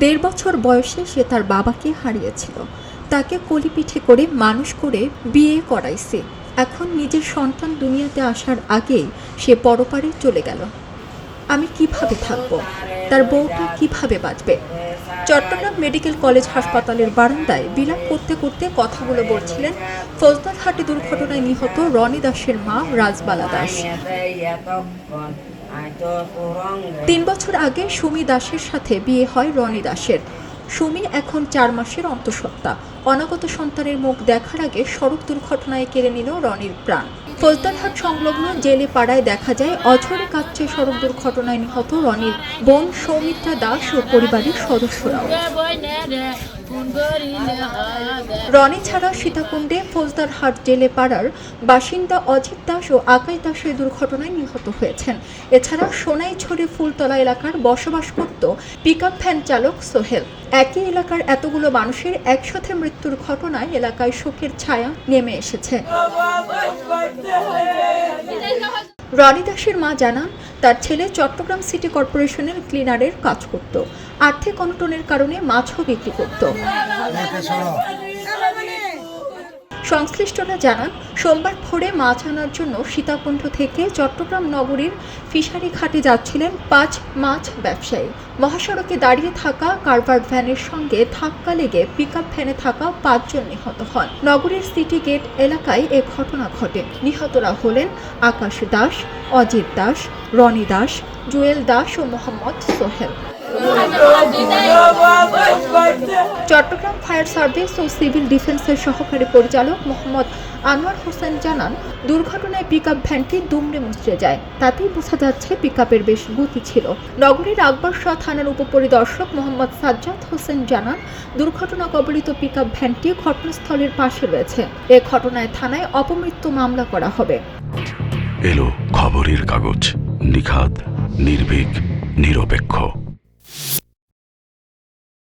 দেড় বছর বয়সে সে তার বাবাকে হারিয়েছিল। তাকে কলিপিঠে করে মানুষ করে বিয়ে করাইছে। এখন নিজের সন্তান দুনিয়াতে আসার আগেই সে পরপারে চলে গেল। আমি কীভাবে থাকব? তার বউটা কীভাবে বাঁচবে? চট্টগ্রাম মেডিকেল কলেজ হাসপাতালের বারান্দায় বিলাপ করতে করতে কথাগুলো বলছিলেন ফৌজদারহাটি দুর্ঘটনায় নিহত রনি দাসের মা রাজবালা দাস। তিন বছর আগে সুমি দাসের সাথে বিয়ে হয় রনি দাসের। সুমি এখন চার মাসের অন্তঃসত্ত্বা। অনাগত সন্তানের মুখ দেখার আগে সড়ক দুর্ঘটনায় কেড়ে নিল রনির প্রাণ। ফৌজদারহাট সংলগ্ন জেলে পাড়ায় দেখা যায় অঝরে কাচ্ছে সড়ক দুর্ঘটনায় নিহত রনির বোন সৌমিত্রা দাস ও পরিবারের সদস্যরাও। রনি ছাড়া সীতাকুণ্ডে ফৌজদারহাট জেলে পাড়ার বাসিন্দা অজিত দাস ও আকাই দাস এই দুর্ঘটনায় নিহত হয়েছেন। এছাড়া সোনাইছড়ি ফুলতলা এলাকার বসবাস করত পিকআপ ভ্যান চালক সোহেল। একই এলাকার এতগুলো মানুষের একসাথে মৃত্যুর ঘটনায় এলাকায় শোকের ছায়া নেমে এসেছে। রনি দাসের মা জানান, তার ছেলে চট্টগ্রাম সিটি কর্পোরেশনের ক্লিনারের কাজ করত। আর্থিক অনটনের কারণে মাছও বিক্রি করত। সংশ্লিষ্টরা জানান, সোমবার ভোরে মাছ আনার জন্য সীতাকুণ্ড থেকে চট্টগ্রাম নগরীর ফিশারি ঘাটে যাচ্ছিলেন পাঁচ মাছ ব্যবসায়ী। মহাসড়কে দাঁড়িয়ে থাকা কারভার ভ্যানের সঙ্গে ধাক্কা লেগে পিকআপ ভ্যানে থাকা পাঁচজন নিহত হন। নগরীর সিটি গেট এলাকায় এ ঘটনা ঘটে। নিহতরা হলেন আকাশ দাস, অজিত দাস, রনি দাস জুয়েল দাস ও মোহাম্মদ সোহেল। চট্টগ্রাম ফায়ার সার্ভিস ও সিভিল ডিফেন্সের সহকারী পরিচালক মোহাম্মদ আনোয়ার হোসেন জানান, দুর্ঘটনায় পিকআপ ভ্যানটি দুমড়ে মুচড়ে যায়। তাতেই বোঝা যাচ্ছে পিকআপের বেশ গতি ছিল। নগরীর আকবর শাহ থানার উপপরিদর্শক মোহাম্মদ সাজ্জাদ হোসেন জানান, দুর্ঘটনা কবলিত পিকআপ ভ্যানটি ঘটনাস্থলের পাশে রয়েছে। এ ঘটনায় থানায় অপমৃত্যু মামলা করা হবে। এলো খবরের কাগজ। নিখাদ নির্ভীক নিরপেক্ষ।